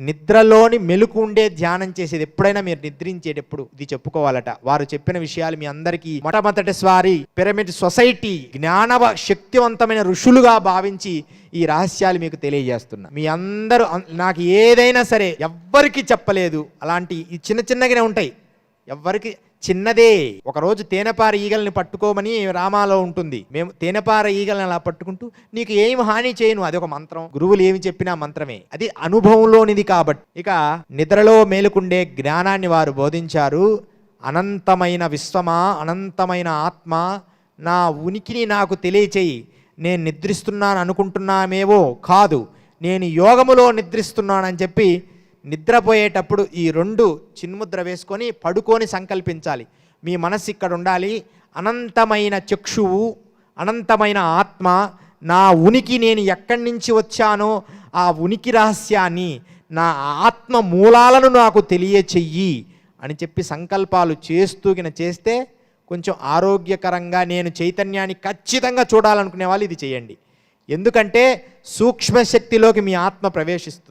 నిద్రలోని మెలుకు ఉండే ధ్యానం చేసేది ఎప్పుడైనా మీరు నిద్రించేటప్పుడు ఇది చెప్పుకోవాలట. వారు చెప్పిన విషయాలు మీ అందరికీ మొట్టమొదటి స్వారి పిరమిడ్ సొసైటీ జ్ఞానవ శక్తివంతమైన ఋషులుగా భావించి ఈ రహస్యాలు మీకు తెలియజేస్తున్నా. మీ అందరూ నాకు ఏదైనా సరే ఎవ్వరికి చెప్పలేదు. అలాంటి ఈ చిన్న చిన్నగానే ఉంటాయి. ఎవ్వరికి చిన్నదే. ఒకరోజు తేనెపార ఈగల్ని పట్టుకోమని రామాలో ఉంటుంది. మేము తేనెపార ఈగల్ని అలా పట్టుకుంటూ నీకు ఏమి హాని చేయను అది ఒక మంత్రం. గురువులు ఏమి చెప్పినా మంత్రమే. అది అనుభవంలోనిది కాబట్టి. ఇక నిద్రలో మేలుకుండే జ్ఞానాన్ని వారు బోధించారు. అనంతమైన విశ్వమా అనంతమైన ఆత్మ నా ఉనికిని నాకు తెలియచేయి. నేను నిద్రిస్తున్నాను అనుకుంటున్నామేవో కాదు. నేను యోగములో నిద్రిస్తున్నానని చెప్పి నిద్రపోయేటప్పుడు ఈ రెండు చిన్ముద్ర వేసుకొని పడుకొని సంకల్పించాలి. మీ మనస్సు ఇక్కడ ఉండాలి. అనంతమైన చక్షువు అనంతమైన ఆత్మ నా ఉనికి నేను ఎక్కడి నుంచి వచ్చానో ఆ ఉనికి రహస్యాన్ని నా ఆత్మ మూలాలను నాకు తెలియచెయ్యి అని చెప్పి సంకల్పాలు చేస్తూగిన చేస్తే కొంచెం ఆరోగ్యకరంగా నేను చైతన్యాన్ని ఖచ్చితంగా చూడాలనుకునే వాళ్ళు ఇది చేయండి. ఎందుకంటే సూక్ష్మ శక్తిలోకి మీ ఆత్మ ప్రవేశిస్తుంది.